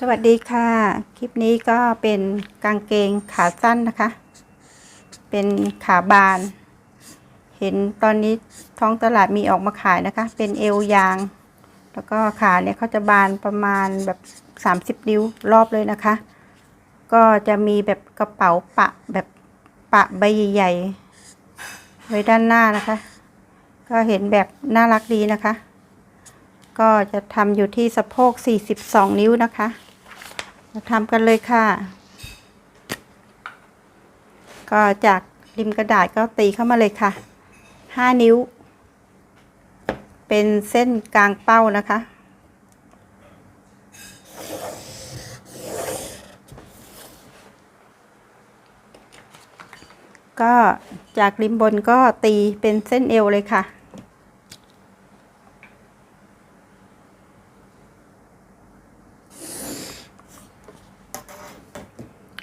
สวัสดีค่ะ คลิปนี้ก็เป็นกางเกงขาสั้นนะคะ เป็นขาบาน เห็นตอนนี้ท้องตลาดมีออกมาขายนะคะ เป็นเอวยาง แล้วก็ขาเนี่ยเขาจะบานประมาณแบบ 30 นิ้วรอบเลยนะคะ ก็จะมีแบบกระเป๋าปะแบบปะใบใหญ่ๆไว้ด้านหน้านะคะ ก็เห็นแบบน่ารักดีนะคะก็จะทำอยู่ที่สะโพก 42 นิ้วนะคะ มาทำกันเลยค่ะ ก็จากริมกระดาษก็ตีเข้ามาเลยค่ะ 5 นิ้ว เป็นเส้นกลางเป้านะคะก็จากริมบนก็ตีเป็นเส้นเอวเลยค่ะ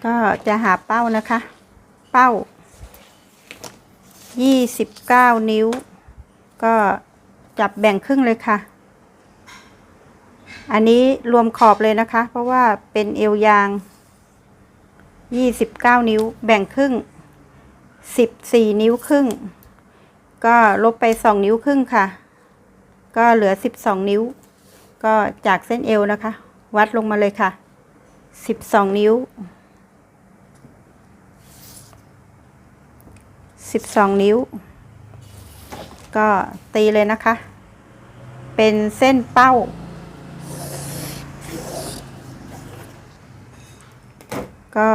ก็จะหาเป้านะคะ เป้า 29 นิ้ว ก็จับแบ่งครึ่งเลยค่ะ อันนี้รวมขอบเลยนะคะ เพราะว่าเป็นเอวยาง 29 นิ้ว แบ่งครึ่ง 14 นิ้วครึ่ง ก็ลบไป 2 นิ้วครึ่งค่ะ ก็เหลือ 12 นิ้ว ก็จากเส้นเอวนะคะ วัดลงมาเลยค่ะ 12 นิ้ว 12 นิ้ว ก็ตีเลยนะคะ เป็นเส้นเป้า ก็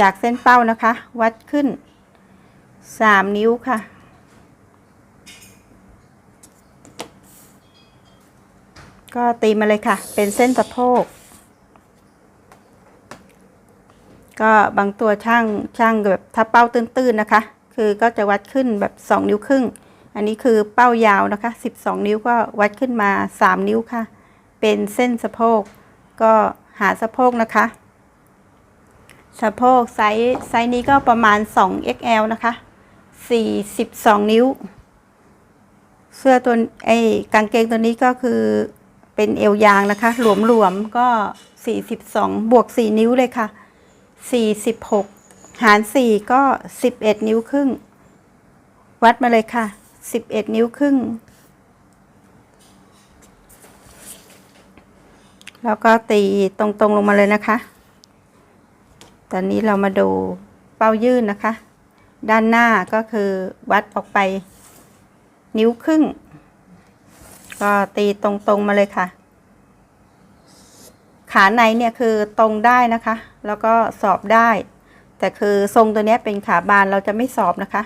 จากเส้นเป้านะคะ วัดขึ้น 3 นิ้วค่ะก็ตีมาเลยค่ะ เป็นเส้นสะโพก ก็บางตัวช่างช่างแบบถ้าเป้าตื้นๆนะคะ คือก็จะวัดขึ้นแบบ 2 นิ้วครึ่ง อันนี้คือเป้ายาวนะคะ 12 นิ้วก็วัดขึ้นมา 3 นิ้วค่ะ เป็นเส้นสะโพก ก็หาสะโพกนะคะ สะโพกไซส์ไซส์นี้ก็ประมาณ 2 XL นะคะ 42 นิ้ว เสื้อตัวไอ้กางเกงตัวนี้ก็คือเป็นเอวยางนะคะ หลวมๆก็ 42 บวก 4 นิ้วเลยค่ะ 46 หาร 4 ก็ 11 นิ้วครึ่ง วัดมาเลยค่ะ 11 นิ้วครึ่ง แล้วก็ตีตรงๆลงมาเลยนะคะ ตอนนี้เรามาดูเป้ายื่นนะคะ ด้านหน้าก็คือวัดออกไปนิ้วครึ่ง ก็ตีตรงๆมาเลยค่ะ ขาในเนี่ยคือตรงได้นะคะ แล้วก็สอบได้ แต่คือทรงตัวนี้เป็นขาบานเราจะไม่สอบนะคะ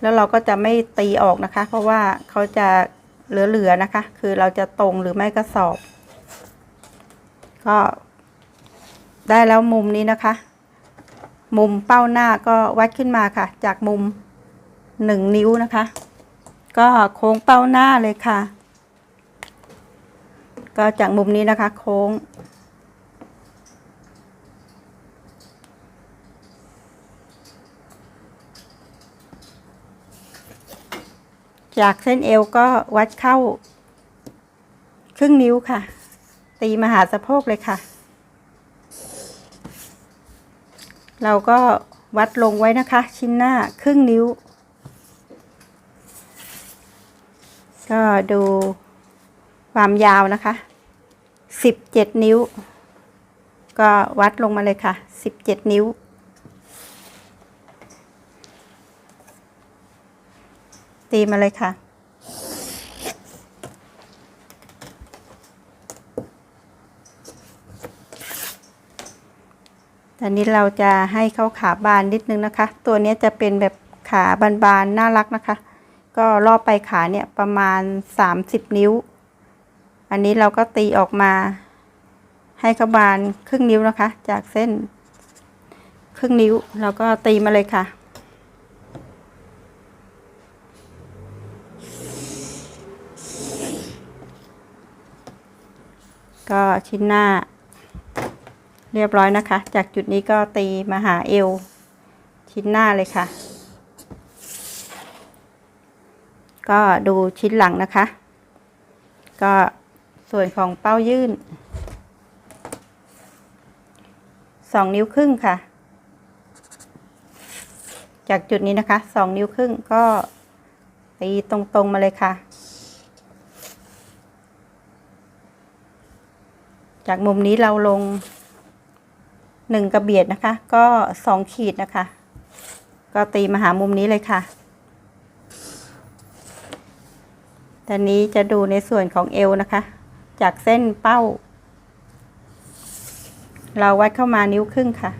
แล้วเราก็จะไม่ตีออกนะคะ เพราะว่าเขาจะเหลือๆนะคะ คือเราจะตรงหรือไม่ก็สอบ ก็ได้แล้วมุมนี้นะคะ มุมเป้าหน้าก็วัดขึ้นมาค่ะ จากมุมหนึ่งนิ้วนะคะ ก็โค้งเป้าหน้าเลยค่ะ ก็จากมุมนี้นะคะ โค้ง จากเส้นเอวก็วัดเข้า ครึ่งนิ้วค่ะ ตีมาหาสะโพกเลยค่ะ เราก็วัดลงไว้นะคะ ชิ้นหน้าครึ่งนิ้ว ก็ดูความยาวนะคะสิบเจ็ดนิ้ว ก็วัดลงมาเลยค่ะสิบเจ็ดนิ้ว ตีมาเลยค่ะ ตอนนี้เราจะให้เขาขาบานนิดนึงนะคะ ตัวนี้จะเป็นแบบขาบานๆน่ารักนะคะ ก็รอบไปขาเนี่ยประมาณ 30 นิ้ว อันนี้เราก็ตีออกมา ให้เขาบานครึ่งนิ้วนะคะ จากเส้น ครึ่งนิ้วเราก็ตีมาเลยค่ะ ก็ชิ้นหน้า เรียบร้อยนะคะ จากจุดนี้ก็ตีมาหาเอว ชิ้นหน้าเลยค่ะ ก็ดูชิ้นหลังนะคะ ก็ส่วนของเป้ายื่นสองนิ้วครึ่งค่ะ จากจุดนี้นะคะสองนิ้วครึ่งก็ตีตรงๆมาเลยค่ะ จากมุมนี้เราลงหนึ่งกระเบียดนะคะ ก็สองขีดนะคะ ก็ตีมาหามุมนี้เลยค่ะตอนนี้จะดูในส่วนของเอวนะคะ จากเส้นเป้า เราวัดเข้ามานิ้วครึ่งค่ะ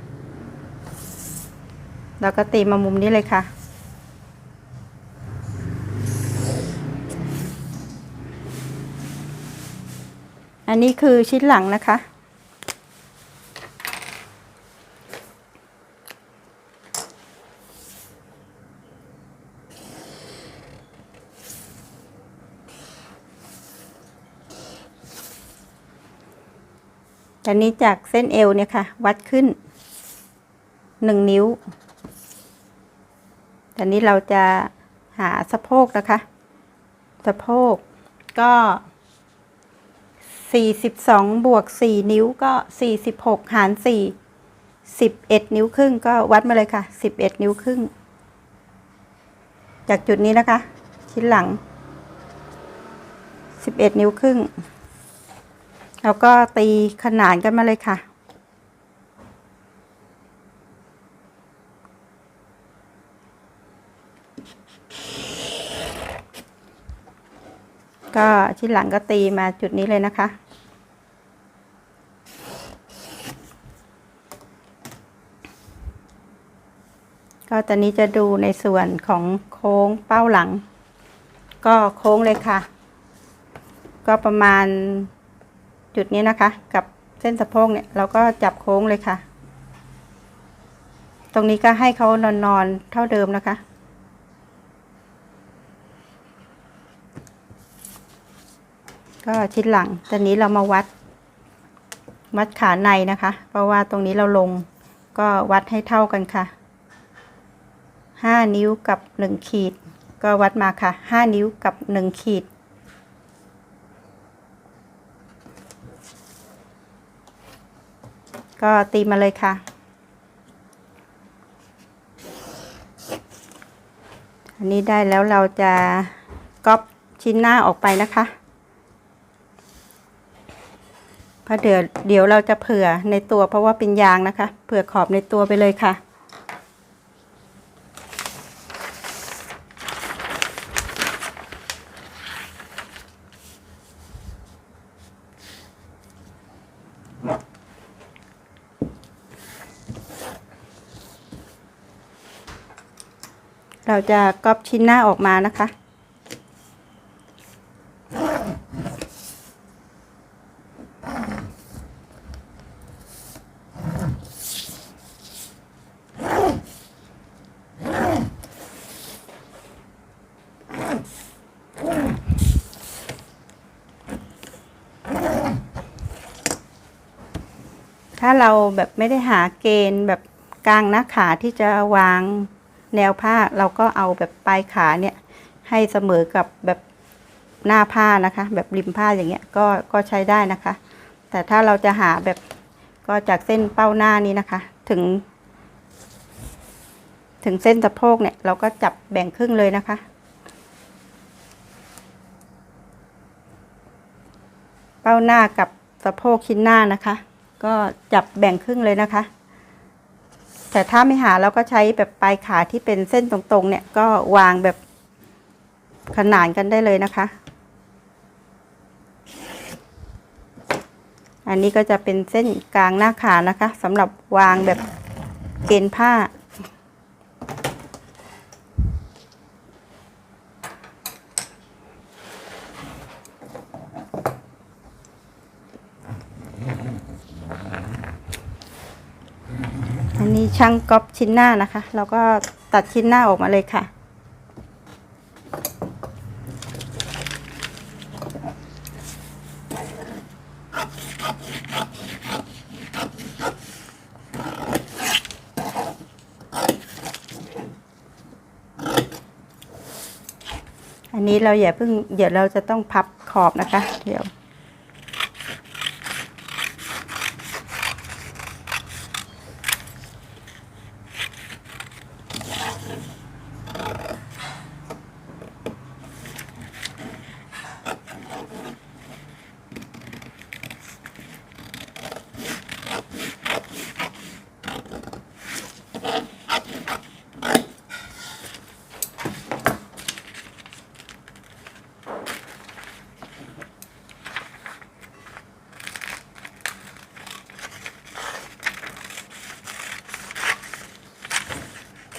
เราก็ตีมามุมนี้เลยค่ะ อันนี้คือชิ้นหลังนะคะตอนนี้จากเส้นเอวเนี่ยค่ะ วัดขึ้นหนึ่งนิ้วตอนนี้เราจะหาสะโพกนะคะ สะโพกก็ สี่สิบสองบวกสี่นิ้วก็สี่สิบหกหารสี่สิบเอ็ดนิ้วครึ่งก็วัดมาเลยค่ะสิบเอ็ดนิ้วครึ่ง จากจุดนี้นะคะ ชิ้นหลังสิบเอ็ดนิ้วครึ่ง แล้วก็ตีขนานกันมาเลยค่ะ ก็ชิ้นหลังก็ตีมาจุดนี้เลยนะคะ ก็ตอนนี้จะดูในส่วนของโค้งเป้าหลัง ก็โค้งเลยค่ะ ก็ประมาณจุดนี้นะคะ กับเส้นสะโพกเนี่ยเราก็จับโค้งเลยค่ะ ตรงนี้ก็ให้เขานอนนอนๆเท่าเดิมนะคะ ก็ชิ้นหลังตอนนี้เรามาวัด วัดขาในนะคะ เพราะว่าตรงนี้เราลงก็วัดให้เท่ากันค่ะห้านิ้วกับหนึ่งขีด ก็วัดมาค่ะห้านิ้วกับหนึ่งขีด ก็ตีมาเลยค่ะอันนี้ได้แล้วเราจะก๊อปชิ้นหน้าออกไปนะคะ เพ ราะเดี๋ยวเดี๋ยวเราจะเผื่อในตัวเพราะว่าเป็นยางนะคะ เผื่อขอบในตัวไปเลยค่ะเราจะก๊อปชิ้นหน้าออกมานะคะ เราแบบไม่ได้หาเกณฑ์แบบกลางหน้าขาที่จะวางแนวผ้าเราก็เอาแบบปลายขาเนี่ยให้เสมอกับแบบหน้าผ้านะคะ แบบริมผ้าอย่างเงี้ยก็ก็ใช้ได้นะคะ แต่ถ้าเราจะหาแบบก็จากเส้นเป้าหน้านี้นะคะ ถึง ถึงเส้นสะโพกเนี่ย เราก็จับแบ่งครึ่งเลยนะคะ เป้าหน้ากับสะโพกชิ้นหน้านะคะ ก็จับแบ่งครึ่งเลยนะคะ แต่ถ้าไม่หาเราก็ใช้แบบปลายขาที่เป็นเส้นตรงๆเนี่ยก็วางแบบขนานกันได้เลยนะคะ อันนี้ก็จะเป็นเส้นกลางหน้าขานะคะสำหรับวางแบบเกณฑ์ผ้า อันนี้ช่างก๊อปชิ้นหน้านะคะ เราก็ตัดชิ้นหน้าออกมาเลยค่ะอันนี้เราอย่าเพิ่งเดี๋ยวเราจะต้องพับขอบนะคะ เดี๋ยว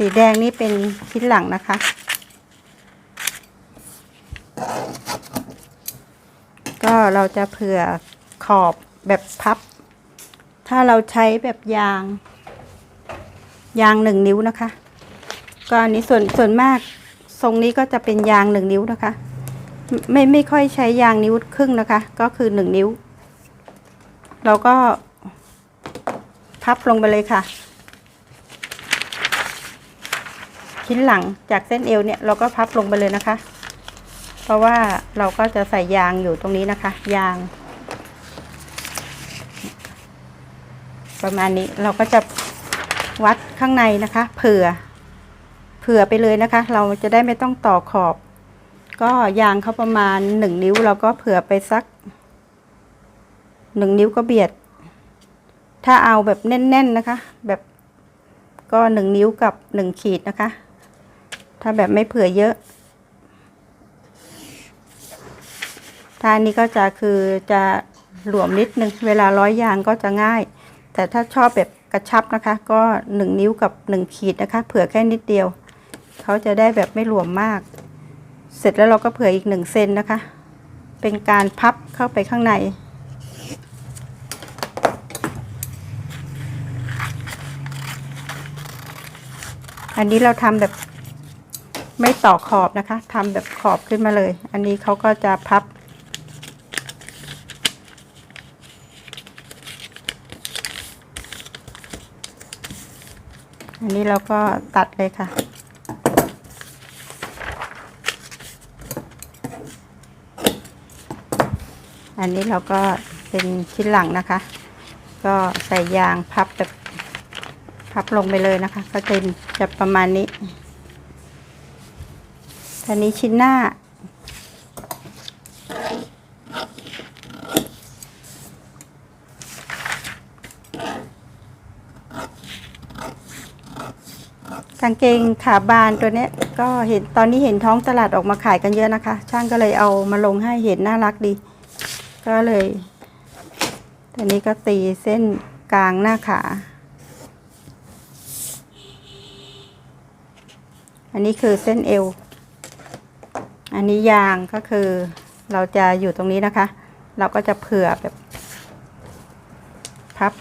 สีแดงนี่เป็นชิ้นหลังนะคะ ก็เราจะเผื่อขอบแบบพับ ถ้าเราใช้แบบยาง ยางหนึ่งนิ้วนะคะ ก็อันนี้ส่วนส่วนมากทรงนี้ก็จะเป็นยางหนึ่งนิ้วนะคะ ไม่ไม่ค่อยใช้ยางนิ้วครึ่งนะคะ ก็คือหนึ่งนิ้ว เราก็พับลงไปเลยค่ะ ชิ้นหลังจากเส้นเอวเนี่ยเราก็พับลงไปเลยนะคะ เพราะว่าเราก็จะใส่ยางอยู่ตรงนี้นะคะ ยาง ประมาณนี้เราก็จะวัดข้างในนะคะ เผื่อ เผื่อไปเลยนะคะ เราจะได้ไม่ต้องต่อขอบ ก็ยางเขาประมาณหนึ่งนิ้ว เราก็เผื่อไปสักหนึ่งนิ้วก็เบียด ถ้าเอาแบบแน่นๆนะคะ แบบก็หนึ่งนิ้วกับหนึ่งขีดนะคะ ถ้าแบบไม่เผื่อเยอะถ้าอันนี้ก็จะคือจะหลวมนิดนึง เวลาร้อยยางก็จะง่าย แต่ถ้าชอบแบบกระชับนะคะ ก็หนึ่งนิ้วกับหนึ่งขีดนะคะ เผื่อแค่นิดเดียว เขาจะได้แบบไม่หลวมมาก เสร็จแล้วเราก็เผื่ออีกหนึ่งเซนนะคะ เป็นการพับเข้าไปข้างในอันนี้เราทำแบบ ไม่ต่อขอบนะคะทำแบบขอบขึ้นมาเลย อันนี้เขาก็จะพับ อันนี้เราก็ตัดเลยค่ะอันนี้เราก็เป็นชิ้นหลังนะคะ ก็ใส่ยางพับแบบพับลงไปเลยนะคะ ก็จะจะประมาณนี้ อันนี้ชิ้นหน้า กางเกงขาบานตัวนี้ก็เห็นตอนนี้เห็นท้องตลาดออกมาขายกันเยอะนะคะ ช่างก็เลยเอามาลงให้เห็นน่ารักดี ก็เลยตอนนี้ก็ตีเส้นกลางหน้าขา อันนี้คือเส้นเอว อันนี้ยางก็คือเราจะอยู่ตรงนี้นะคะ เราก็จะเผื่อแบบพับ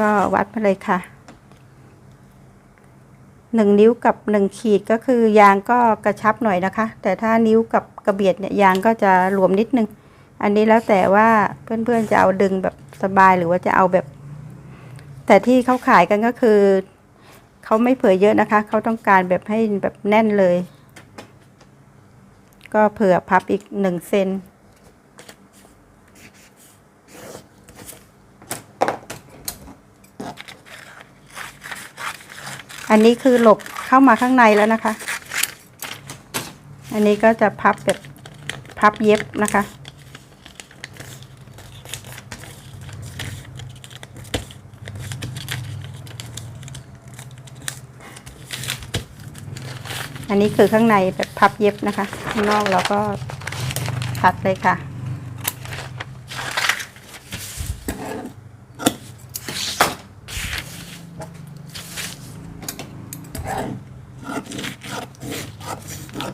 ก็วัดไปเลยค่ะหนึ่งนิ้วกับหนึ่งขีดก็คือยางก็กระชับหน่อยนะคะ แต่ถ้านิ้วกับกระเบียดเนี่ยยางก็จะหลวมนิดนึง อันนี้แล้วแต่ว่าเพื่อนๆจะเอาดึงแบบสบายหรือว่าจะเอาแบบ แต่ที่เขาขายกันก็คือ เขาไม่เผื่อเยอะนะคะ เขาต้องการแบบให้แบบแน่นเลย ก็เผื่อพับอีกหนึ่งเซนอันนี้คือหลบเข้ามาข้างในแล้วนะคะ อันนี้ก็จะพับแบบพับเย็บนะคะ อันนี้คือข้างในแบบพับเย็บนะคะ ข้างนอกเราก็ตัดเลยค่ะ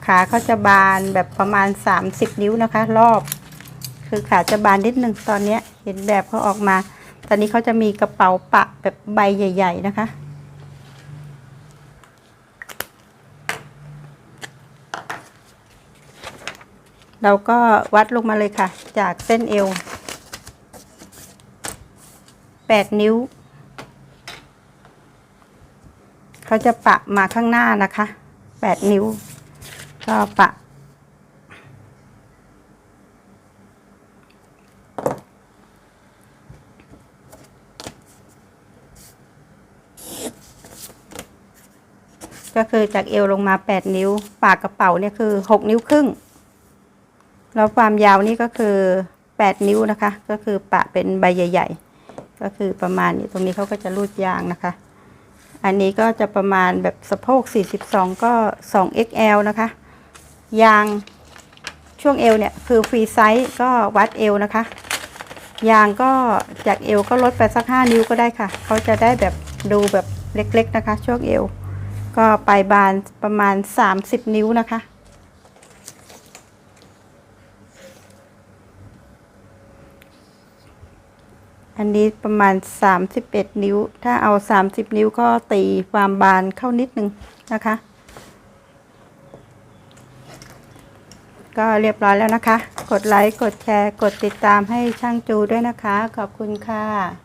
ขาเขาจะบานแบบประมาณ 30 นิ้วนะคะ รอบ คือขาจะบานนิดหนึ่งตอนนี้เห็นแบบเขาออกมา ตอนนี้เขาจะมีกระเป๋าปะแบบใบใหญ่ ๆ นะคะ เราก็วัดลงมาเลยค่ะ จากเส้นเอว 8 นิ้ว เขาจะปะมาข้างหน้านะคะ 8 นิ้ว ก็ปะ ก็คือจากเอวลงมา 8 นิ้ว ปากกระเป๋าเนี่ยคือ 6 นิ้วครึ่ง แล้วความยาวนี่ก็คือ 8 นิ้วนะคะ ก็คือปะเป็นใบใหญ่ ๆ ก็คือประมาณนี้ตรงนี้เขาก็จะรูดยางนะคะ อันนี้ก็จะประมาณแบบสะโพก 42 ก็ 2XL นะคะ ยางช่วงเอวเนี่ยคือฟรีไซส์ก็วัดเอวนะคะ ยางก็จากเอวก็ลดไปสัก 5 นิ้วก็ได้ค่ะ เขาจะได้แบบดูแบบเล็กๆนะคะ ช่วงเอว ก็ปลายบานประมาณ 30 นิ้วนะคะ อันนี้ประมาณ 31 นิ้ว ถ้าเอา 30 นิ้วก็ตีความบานเข้านิดนึงนะคะ ก็เรียบร้อยแล้วนะคะ กดไลค์ กดแชร์ กดติดตามให้ช่างจูด้วยนะคะ ขอบคุณค่ะ